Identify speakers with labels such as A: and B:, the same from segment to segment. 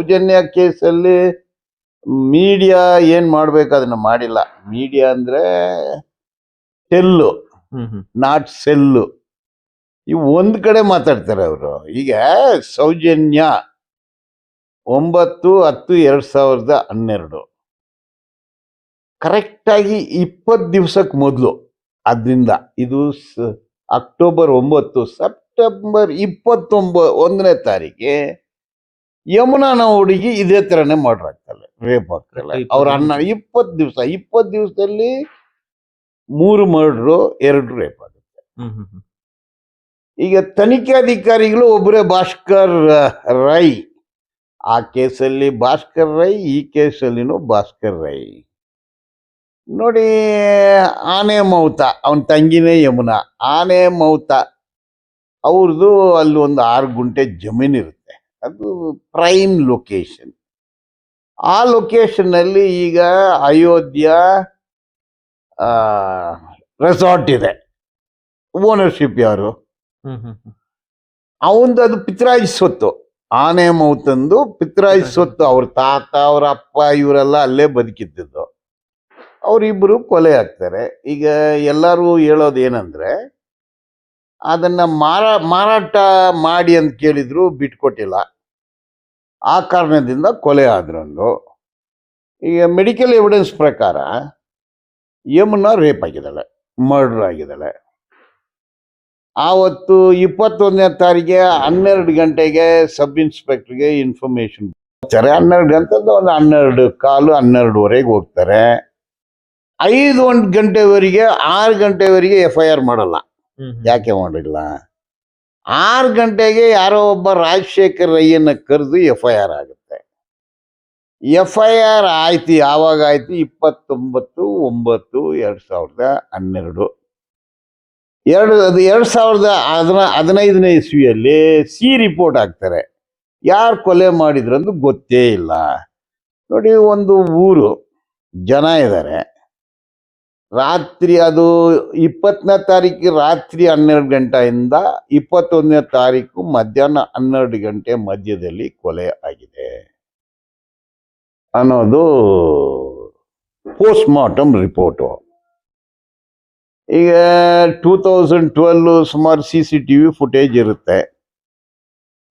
A: ಸೌಜನ್ಯ ಕೇಸಲ್ಲಿ ಮೀಡಿಯಾ ಏನ್ ಮಾಡ್ಬೇಕು ಅದನ್ನ ಮಾಡಿಲ್ಲ. ಮೀಡಿಯಾ ಅಂದ್ರೆ
B: ಹ್ಮ್
A: ನಾಟ್ ಸೆಲ್ಲು. ಇವು ಒಂದ್ ಕಡೆ ಮಾತಾಡ್ತಾರೆ ಅವರು. ಈಗ ಸೌಜನ್ಯ ಒಂಬತ್ತು ಹತ್ತು ಎರಡ್ ಸಾವಿರದ ಹನ್ನೆರಡು. ಕರೆಕ್ಟಾಗಿ ಇಪ್ಪತ್ತು ದಿವ್ಸಕ್ಕೆ ಮೊದಲು ಅದರಿಂದ. ಇದು ಅಕ್ಟೋಬರ್ ಒಂಬತ್ತು ಸೆಪ್ಟೆಂಬರ್ ಇಪ್ಪತ್ತೊಂಬ ಒಂದನೇ ತಾರೀಕಿಗೆ ಯಮುನಾನ ಹುಡುಗಿ ಇದೇ ಥರನೇ ಮರ್ಡರ್ ಆಗ್ತಾಳೆ. ರೇಪ್ ಆಗ್ತಾಳೆ ಅವ್ರ ಅಣ್ಣ ಇಪ್ಪತ್ತು ದಿವಸ ಇಪ್ಪತ್ತು ದಿವಸದಲ್ಲಿ ಮೂರು ಮರ್ಡ್ರು ಎರಡು ರೇಪ್ ಆಗುತ್ತೆ.
B: ಈಗ ತನಿಖೆ ಅಧಿಕಾರಿಗಳು
A: ಈಗ ತನಿಖಾಧಿಕಾರಿಗಳು ಒಬ್ಬರೇ ಭಾಸ್ಕರ್ ರೈ. ಆ ಕೇಸಲ್ಲಿ ಭಾಸ್ಕರ್ ರೈ ಈ ಕೇಸಲ್ಲಿನೂ ಭಾಸ್ಕರ್ ರೈ. ನೋಡಿ ಆನೆ ಮೌತ ಅವನ ತಂಗಿನೇ ಯಮುನಾ. ಆನೆ ಮೌತ ಅವ್ರದ್ದು ಅಲ್ಲಿ ಒಂದು ಆರು ಗುಂಟೆ ಜಮೀನು ಇರುತ್ತೆ ಅದು ಪ್ರೈಮ್ ಲೊಕೇಶನ್ ಆ ಲೊಕೇಶನ್ನಲ್ಲಿ ಈಗ ಅಯೋಧ್ಯ ರೆಸಾರ್ಟ್ ಇದೆ. ಓನರ್ಶಿಪ್ ಯಾರು? ಅವಂದು ಅದು ಪಿತ್ರಾಜ್ ಸ್ವತ್ತು ಆನೆ ಮೌತಂದು ಪಿತ್ರಾಜ್ ಸ್ವತ್ತು ಅವ್ರ ತಾತ ಅವ್ರ ಅಪ್ಪ ಇವರೆಲ್ಲ ಅಲ್ಲೇ ಬದುಕಿದ್ದು ಅವರಿಬ್ಬರು ಕೊಲೆ ಆಗ್ತಾರೆ. ಈಗ ಎಲ್ಲರೂ ಹೇಳೋದು ಏನಂದ್ರೆ ಅದನ್ನ ಮಾರ, ಮಾರಾಟ ಮಾಡಿ ಅಂತ ಕೇಳಿದ್ರು ಬಿಟ್ಕೊಟ್ಟಿಲ್ಲ. ಆ ಕಾರಣದಿಂದ ಕೊಲೆ ಆದ್ರಂದು. ಈಗ ಮೆಡಿಕಲ್ ಎವಿಡೆನ್ಸ್ ಪ್ರಕಾರ ಯಮುನ ರೇಪ್ ಆಗಿದ್ದಾಳೆ ಮರ್ಡರ್ ಆಗಿದ್ದಾಳೆ. ಆವತ್ತು ಇಪ್ಪತ್ತೊಂದನೇ ತಾರೀಕಿಗೆ ಹನ್ನೆರಡು ಗಂಟೆಗೆ ಸಬ್ ಇನ್ಸ್ಪೆಕ್ಟರ್ಗೆ ಇನ್ಫಾರ್ಮೇಶನ್ ಹೋಗ್ತಾರೆ ಹನ್ನೆರಡು ಗಂಟೆದು ಒಂದು ಹನ್ನೆರಡು ಕಾಲು ಹನ್ನೆರಡುವರೆಗೆ ಹೋಗ್ತಾರೆ. ಐದು ಒಂದು ಗಂಟೆವರೆಗೆ, ಆರು ಗಂಟೆವರೆಗೆ ಎಫ್ ಐ ಆರ್ ಮಾಡಲ್ಲ. ಯಾಕೆ ಮಾಡಿಲ್ಲ? ಆರು ಗಂಟೆಗೆ ಯಾರೋ ಒಬ್ಬ ರಾಜಶೇಖರ್ ರೈಯನ್ನ ಕರೆದು ಎಫ್ ಐ ಆರ್ ಆಗುತ್ತೆ. ಎಫ್ ಐ ಆರ್ ಆಯ್ತು, ಯಾವಾಗ ಆಯ್ತು? ಇಪ್ಪತ್ತೊಂಬತ್ತು, ಒಂಬತ್ತು, ಎರಡು ಸಾವಿರದ ಹನ್ನೆರಡು. ಎರಡು, ಅದು ಎರಡು ಸಾವಿರದ ಹದಿನ, ಹದಿನೈದನೇ ಇಸ್ವಿಯಲ್ಲಿ ಸಿ ರಿಪೋರ್ಟ್ ಹಾಕ್ತಾರೆ. ಯಾರು ಕೊಲೆ ಮಾಡಿದ್ರಂದು ಗೊತ್ತೇ ಇಲ್ಲ. ನೋಡಿ, ಒಂದು ಊರು ಜನ ಇದ್ದಾರೆ ರಾತ್ರಿ ಅದು ಇಪ್ಪತ್ತನೇ ತಾರೀಕು ರಾತ್ರಿ ಹನ್ನೆರಡು ಗಂಟೆಯಿಂದ ಇಪ್ಪತ್ತೊಂದನೇ ತಾರೀಕು ಮಧ್ಯಾಹ್ನ ಹನ್ನೆರಡು ಗಂಟೆ ಮಧ್ಯದಲ್ಲಿ ಕೊಲೆ ಆಗಿದೆ ಅನ್ನೋದು ಪೋಸ್ಟ್ ಮಾರ್ಟಮ್ ರಿಪೋರ್ಟು ಈಗ ಟೂ ತೌಸಂಡ್ ಟ್ವೆಲ್ ಸುಮಾರು C C T V footage ಇರುತ್ತೆ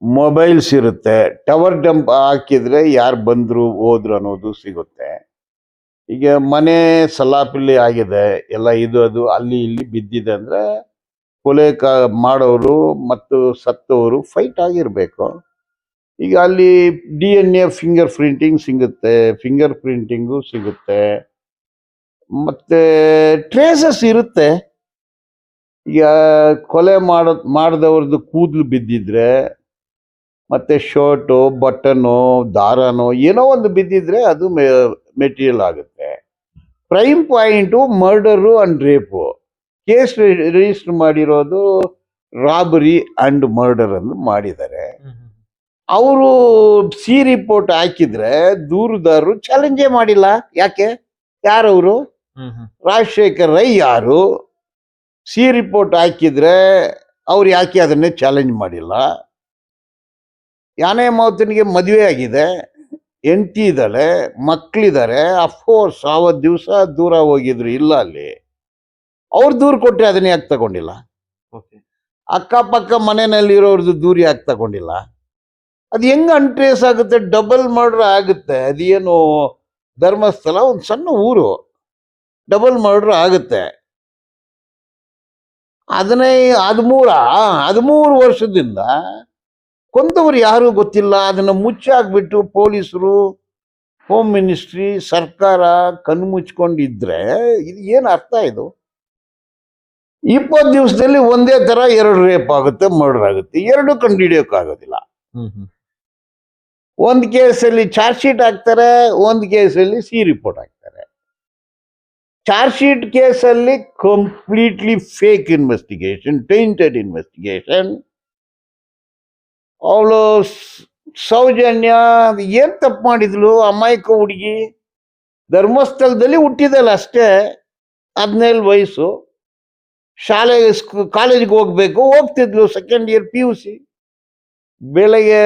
A: ಮೊಬೈಲ್ಸ್ ಇರುತ್ತೆ ಟವರ್ ಡಂಪ್ ಹಾಕಿದ್ರೆ ಯಾರು ಬಂದರು ಹೋದ್ರು ಅನ್ನೋದು ಸಿಗುತ್ತೆ. ಈಗ ಮನೆ ಸಲಾಪಿಲ್ಲಿ ಆಗಿದೆ, ಎಲ್ಲ ಇದು, ಅದು, ಅಲ್ಲಿ ಇಲ್ಲಿ ಬಿದ್ದಿದೆ ಅಂದ್ರೆ ಕೊಲೆ ಕ, ಮಾಡೋರು ಮತ್ತು ಸತ್ತವರು ಫೈಟ್ ಆಗಿರಬೇಕು. ಈಗ ಅಲ್ಲಿ D N A finger printing ಸಿಗುತ್ತೆ ಫಿಂಗರ್ ಪ್ರಿಂಟಿಂಗು ಸಿಗುತ್ತೆ. ಮತ್ತೆ ಟ್ರೇಸಸ್ ಇರುತ್ತೆ. ಈಗ ಕೊಲೆ ಮಾಡೋ, ಮಾಡಿದವ್ರದ್ದು ಕೂದಲು ಬಿದ್ದಿದ್ರೆ, ಮತ್ತೆ ಶರ್ಟು ಬಟನು ದಾರನೋ ಏನೋ ಒಂದು ಬಿದ್ದಿದ್ರೆ ಅದು ಮೆಟೀರಿಯಲ್ ಆಗುತ್ತೆ. Prime point murder and rape case register ಮಾಡಿರೋದು ರಾಬರಿ ಅಂಡ್ ಮರ್ಡರ್ ಅನ್ನು ಮಾಡಿದ್ದಾರೆ. ಅವರು ಸಿ ರಿಪೋರ್ಟ್ ಹಾಕಿದ್ರೆ ದೂರುದಾರರು ಚಾಲೆಂಜೇ ಮಾಡಿಲ್ಲ. ಯಾಕೆ? ಯಾರವರು. ರಾಜಶೇಖರ್ ರೈ ಯಾರು? ಸಿ ರಿಪೋರ್ಟ್ ಹಾಕಿದ್ರೆ ಅವ್ರು ಯಾಕೆ ಅದನ್ನೇ ಚಾಲೆಂಜ್ ಮಾಡಿಲ್ಲ? ಯಾನೇ ಮಾವತನಿಗೆ ಮದುವೆ ಆಗಿದೆ. ಹೆಂಡತಿ ಇದ್ದಾಳೆ ಮಕ್ಕಳಿದ್ದಾರೆ ಅಫ್ಕೋರ್ಸ್ ಆವತ್ತು ದಿವಸ ದೂರ ಹೋಗಿದ್ರು ಇಲ್ಲ ಅಲ್ಲಿ. ಅವ್ರು ದೂರ ಕೊಟ್ಟರೆ ಅದನ್ನ ಯಾಕೆ ತಗೊಂಡಿಲ್ಲ?
B: ಓಕೆ
A: ಅಕ್ಕಪಕ್ಕ ಮನೆಯಲ್ಲಿರೋರ್ದು ದೂರ ಯಾಕೆ ತಗೊಂಡಿಲ್ಲ? ಅದು ಹೆಂಗ್ ಅನ್ಟ್ರೇಸ್ ಆಗುತ್ತೆ ಡಬಲ್ ಮರ್ಡ್ರ್ ಆಗುತ್ತೆ ಅದೇನು ಧರ್ಮಸ್ಥಳ ಒಂದು ಸಣ್ಣ ಊರು. ಡಬಲ್ ಮರ್ಡ್ರ್ ಆಗುತ್ತೆ. ಹದಿನೈದು ಹದಿಮೂರ ಹದಿಮೂರು ವರ್ಷದಿಂದ ಕೊಂದವರು ಯಾರು ಗೊತ್ತಿಲ್ಲ. ಅದನ್ನು ಮುಚ್ಚಾಕ್ಬಿಟ್ಟು ಪೊಲೀಸರು ಹೋಮ್ ಮಿನಿಸ್ಟ್ರಿ ಸರ್ಕಾರ ಕಣ್ಣು ಮುಚ್ಕೊಂಡಿದ್ರೆ ಇದು ಏನು ಅರ್ಥ ಇದು? ಇಪ್ಪತ್ತು ದಿವಸದಲ್ಲಿ ಒಂದೇ ತರ ಎರಡು ರೇಪ್ ಆಗುತ್ತೆ ಮರ್ಡರ್ ಆಗುತ್ತೆ. ಎರಡು
B: ಕಂಡು ಹಿಡಿಯೋಕ್ಕಾಗೋದಿಲ್ಲ.
A: ಒಂದು ಕೇಸಲ್ಲಿ ಚಾರ್ಜ್ ಶೀಟ್ ಹಾಕ್ತಾರೆ ಒಂದು ಕೇಸಲ್ಲಿ ಸಿ ರಿಪೋರ್ಟ್ ಹಾಕ್ತಾರೆ. ಚಾರ್ಜ್ ಶೀಟ್ ಕೇಸಲ್ಲಿ completely fake investigation tainted investigation. ಅವಳು ಸೌಜನ್ಯ ಏನು ತಪ್ಪು ಮಾಡಿದ್ಲು? ಅಮಾಯಕ ಹುಡುಗಿ ಧರ್ಮಸ್ಥಳದಲ್ಲಿ ಹುಟ್ಟಿದಲ್ಲ ಅಷ್ಟೇ, ಹದಿನೈದು ವಯಸ್ಸು. ಶಾಲೆ ಕಾಲೇಜಿಗೆ ಹೋಗ್ಬೇಕು, ಹೋಗ್ತಿದ್ಲು second year P U C ಬೆಳಗ್ಗೆ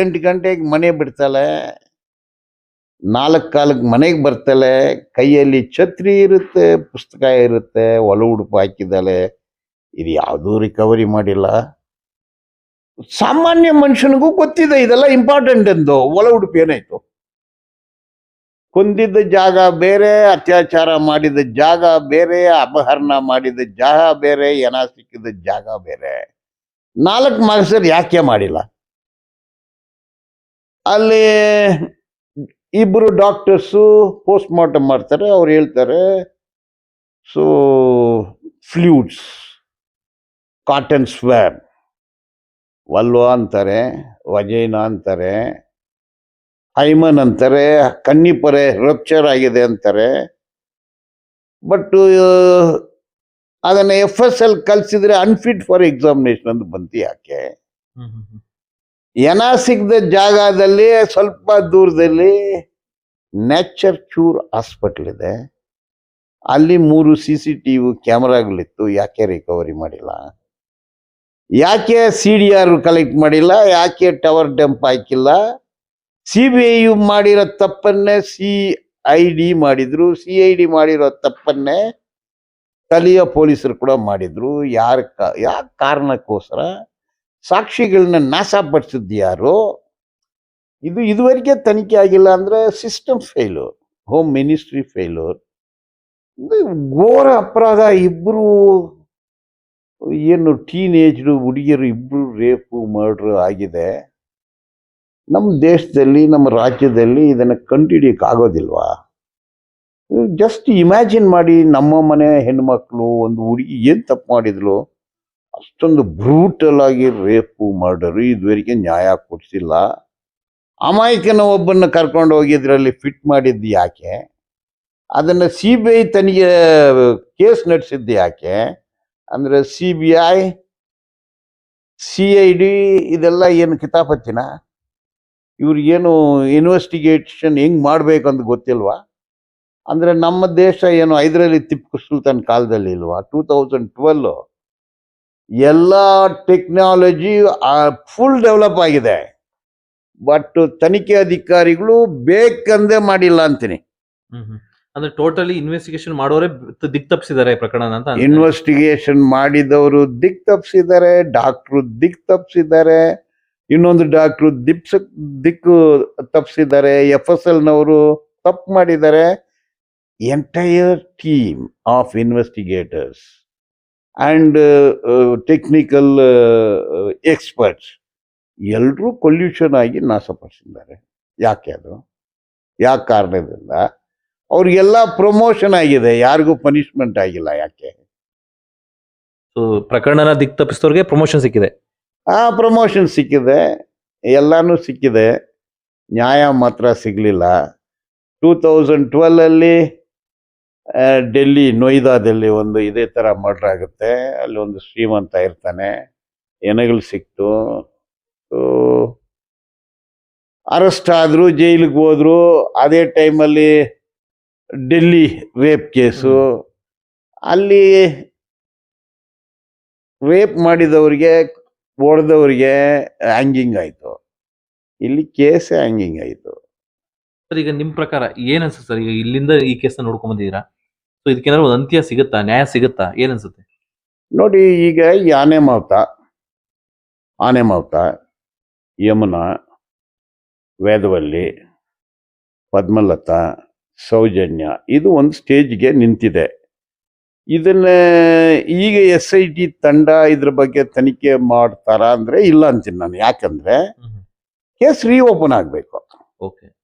A: ಎಂಟು ಗಂಟೆಗೆ ಮನೆ ಬಿಡ್ತಾಳೆ. ನಾಲ್ಕು ಕಾಲಕ್ಕೆ ಮನೆಗೆ ಬರ್ತಾಳೆ. ಕೈಯಲ್ಲಿ ಛತ್ರಿ ಇರುತ್ತೆ, ಪುಸ್ತಕ ಇರುತ್ತೆ, ಒಲ ಉಡುಪು ಹಾಕಿದ್ದಾಳೆ. ಇದು ಯಾವುದೂ ರಿಕವರಿ ಮಾಡಿಲ್ಲ. ಸಾಮಾನ್ಯ ಮನುಷ್ಯನಿಗೂ ಗೊತ್ತಿದೆ, ಇದೆಲ್ಲ ಇಂಪಾರ್ಟೆಂಟ್ ಎಂದು. ಒಳ ಉಡುಪಿ ಏನಾಯ್ತು? ಕೊಂದಿದ್ದ ಜಾಗ ಬೇರೆ, ಅತ್ಯಾಚಾರ ಮಾಡಿದ ಜಾಗ ಬೇರೆ, ಅಪಹರಣ ಮಾಡಿದ ಜಾಗ ಬೇರೆ, ಏನ ಸಿಕ್ಕಿದ ಜಾಗ ಬೇರೆ. ನಾಲ್ಕು ಮಾರ್ಕ್ಸರ್ ಯಾಕೆ ಮಾಡಿಲ್ಲ? ಅಲ್ಲಿ ಇಬ್ಬರು ಡಾಕ್ಟರ್ಸು ಪೋಸ್ಟ್ ಮಾರ್ಟಮ್ ಮಾಡ್ತಾರೆ, ಅವ್ರು ಹೇಳ್ತಾರೆ so fluids cotton swab vulva ಅಂತಾರೆ ವಜೈನ ಅಂತಾರೆ ಐಮನ್ ಅಂತಾರೆ ಕನ್ನಿಪರೆ ರಪ್ಚರ್ ಆಗಿದೆ ಅಂತಾರೆ. ಬಟ್ ಅದನ್ನ ಎಫ್ ಎಸ್ ಎಲ್ ಕಲ್ಸಿದ್ರೆ ಅನ್ಫಿಟ್ ಫಾರ್ ಎಕ್ಸಾಮಿನೇಷನ್ ಅಂತ ಬಂತು ಯಾಕೆ? ಎನ ಸಿಗದ ಜಾಗದಲ್ಲಿ ಸ್ವಲ್ಪ ದೂರದಲ್ಲಿ ನ್ಯಾಚರ್ ಚೂರ್ ಹಾಸ್ಪಿಟಲ್ ಇದೆ. ಅಲ್ಲಿ ಮೂರು ಸಿ ಸಿ ಟಿ ವಿ ಕ್ಯಾಮ್ರಾಗಳಿತ್ತು ಯಾಕೆ ರಿಕವರಿ ಮಾಡಿಲ್ಲ? ಯಾಕೆ ಸಿ ಡಿ ಆರ್ ಕಲೆಕ್ಟ್ ಮಾಡಿಲ್ಲ? ಯಾಕೆ ಟವರ್ ಡಂಪ್ ಹಾಕಿಲ್ಲ? ಸಿ ಬಿ ಐ ಮಾಡಿರೋ ತಪ್ಪನ್ನೇ ಸಿ ಐ ಡಿ ಮಾಡಿದ್ರು. ಸಿ ಐ ಡಿ ಮಾಡಿರೋ ತಪ್ಪನ್ನೇ ಸ್ಥಳೀಯ ಪೊಲೀಸರು ಕೂಡ ಮಾಡಿದ್ರು. ಯಾರ ಯಾವ ಕಾರಣಕ್ಕೋಸ್ಕರ? ಸಾಕ್ಷಿಗಳನ್ನ ನಾಶಪಡಿಸಿದ್ದು ಯಾರು? ಇದು ಇದುವರೆಗೆ ತನಿಖೆ ಆಗಿಲ್ಲ ಅಂದ್ರೆ system failure home ministry failure ಘೋರ ಅಪರಾಧ. ಇಬ್ಬರು ಏನು ಟೀನೇಜ್ಡು ಹುಡುಗಿಯರು ಇಬ್ಬರು ರೇಪು ಮರ್ಡ್ರ್ ಆಗಿದೆ. ನಮ್ಮ ದೇಶದಲ್ಲಿ ನಮ್ಮ ರಾಜ್ಯದಲ್ಲಿ ಇದನ್ನು ಕಂಡುಹಿಡಿಯಕ್ಕೆ ಆಗೋದಿಲ್ವಾ? ಜಸ್ಟ್ ಇಮ್ಯಾಜಿನ್ ಮಾಡಿ ನಮ್ಮ ಮನೆ ಹೆಣ್ಮಕ್ಳು, ಒಂದು ಹುಡುಗಿ ಏನು ತಪ್ಪು ಮಾಡಿದ್ಲು? ಅಷ್ಟೊಂದು ಬ್ರೂಟಲ್ ಆಗಿ ರೇಪು ಮರ್ಡರು ಇದುವರೆಗೆ ನ್ಯಾಯ ಕೊಡಿಸಿಲ್ಲ. ಅಮಾಯಕನ ಒಬ್ಬನ್ನ ಕರ್ಕೊಂಡು ಹೋಗಿದ್ರಲ್ಲಿ ಫಿಟ್ ಮಾಡಿದ್ದು ಯಾಕೆ? ಅದನ್ನು ಸಿ ಬಿ ಐ ತನಿಗೆ ಕೇಸ್ ನಡೆಸಿದ್ದು ಯಾಕೆ? ಅಂದರೆ C B I C I D ಇದೆಲ್ಲ ಏನು ಕಿತಾಪತ್ತಿನ ಇವ್ರಿಗೇನು ಇನ್ವೆಸ್ಟಿಗೇಷನ್ ಹೆಂಗ್ ಅಂತ ಗೊತ್ತಿಲ್ವಾ? ಅಂದರೆ ನಮ್ಮ ದೇಶ ಏನು ಐದರಲ್ಲಿ ತಿಪ್ಪು ಸುಲ್ತಾನ್ ಕಾಲದಲ್ಲಿ ಇಲ್ವಾ? ಟೂ ತೌಸಂಡ್ ಟ್ವೆಲ್ ಎಲ್ಲ ಟೆಕ್ನಾಲಜಿ ಫುಲ್ ಡೆವಲಪ್ ಆಗಿದೆ. ಬಟ್ ತನಿಖೆ ಅಧಿಕಾರಿಗಳು ಬೇಕಂದೇ ಮಾಡಿಲ್ಲ ಅಂತೀನಿ.
B: ಅಂದ್ರೆ ಟೋಟಲಿ ಇನ್ವೆಸ್ಟಿಗೇಷನ್ ಮಾಡೋರೇ ದಿಕ್ ತಪ್ಪಿಸಿದ್ದಾರೆ ಪ್ರಕರಣ ಅಂತ.
A: ಇನ್ವೆಸ್ಟಿಗೇಷನ್ ಮಾಡಿದವರು ದಿಕ್ ತಪ್ಪಿಸಿದ್ದಾರೆ ಡಾಕ್ಟ್ರು ದಿಕ್ ತಪ್ಪಿಸಿದ್ದಾರೆ ಇನ್ನೊಂದು ಡಾಕ್ಟ್ರು ದಿಪ್ಸ ದಿಕ್ಕು ತಪ್ಪಿಸಿದ್ದಾರೆ ಎಫ್ ಎಸ್ ಎಲ್ನವರು ತಪ್ಪು ಮಾಡಿದ್ದಾರೆ. Entire team of investigators and technical experts ಎಲ್ಲರೂ ಕೊಲ್ಯೂಷನ್ ಆಗಿ ನಾಶಪಡಿಸಿದ್ದಾರೆ ಯಾಕೆ ಅದು? ಯಾಕೆ ಕಾರಣದಿಂದ? ಅವ್ರಿಗೆಲ್ಲ ಪ್ರಮೋಷನ್ ಆಗಿದೆ. ಯಾರಿಗೂ ಪನಿಷ್ಮೆಂಟ್ ಆಗಿಲ್ಲ ಯಾಕೆ?
B: ಸೊ ಪ್ರಕರಣನ ದಿಕ್ ತಪ್ಪಿಸಿದವ್ರಿಗೆ ಪ್ರಮೋಷನ್ ಸಿಕ್ಕಿದೆ.
A: ಆ ಪ್ರಮೋಷನ್ ಸಿಕ್ಕಿದೆ. ಎಲ್ಲನೂ ಸಿಕ್ಕಿದೆ. ನ್ಯಾಯ ಮಾತ್ರ ಸಿಗಲಿಲ್ಲ. ಟೂ ತೌಸಂಡ್ ಟ್ವೆಲ್ಲಲ್ಲಿ ಡೆಲ್ಲಿ ನೊಯ್ದಾದಲ್ಲಿ ಒಂದು ಇದೇ ಥರ ಮರ್ಡರ್ ಆಗುತ್ತೆ. ಅಲ್ಲಿ ಒಂದು ಶ್ರೀಮಂತ ಇರ್ತಾನೆ. ಎನೆಗಳು ಸಿಕ್ತು. ಅರೆಸ್ಟ್ ಆದರು ಜೈಲಿಗೆ ಹೋದ್ರು ಅದೇ ಟೈಮಲ್ಲಿ ಡೆಲ್ಲಿ ರೇಪ್ ಕೇಸು. ಅಲ್ಲಿ ರೇಪ್ ಮಾಡಿದವರಿಗೆ ಹೊಡೆದವರಿಗೆ ಹ್ಯಾಂಗಿಂಗ್ ಆಯಿತು. ಇಲ್ಲಿ ಕೇಸೇ ಹ್ಯಾಂಗಿಂಗ್ ಆಯಿತು.
B: ಸರ್ ಈಗ ನಿಮ್ಮ ಪ್ರಕಾರ ಏನ್ ಅನ್ಸುತ್ತೆ ಸರ್? ಈಗ ಇಲ್ಲಿಂದ ಈ ಕೇಸ್ ನೋಡ್ಕೊಂಡ್ ಬಂದಿದ್ದೀರಾ? ಸೊ ಇದಕ್ಕೇನಾದ್ರು ಒಂದು ಅಂತ್ಯ ಸಿಗುತ್ತಾ? ನ್ಯಾಯ ಸಿಗುತ್ತಾ? ಏನ್ ಅನ್ಸುತ್ತೆ
A: ನೋಡಿ ಈಗ ಈ ಆನೆ ಮಾವುತ ಆನೆ ಮಾವುತ ಯಮುನಾ ವೇದವಲ್ಲಿ ಪದ್ಮಲತಾ ಸೌಜನ್ಯ. ಇದು ಒಂದು ಸ್ಟೇಜ್ಗೆ ನಿಂತಿದೆ. ಇದನ್ನ ಈಗ ಎಸ್ ಐ ಟಿ ತಂಡ ಇದ್ರ ಬಗ್ಗೆ ತನಿಖೆ ಮಾಡ್ತಾರಾ ಅಂದ್ರೆ ಇಲ್ಲ ಅಂತೀನಿ ನಾನು. ಯಾಕಂದರೆ ಕೇಸ್ ರೀಓಪನ್ ಆಗಬೇಕು.
B: ಓಕೆ.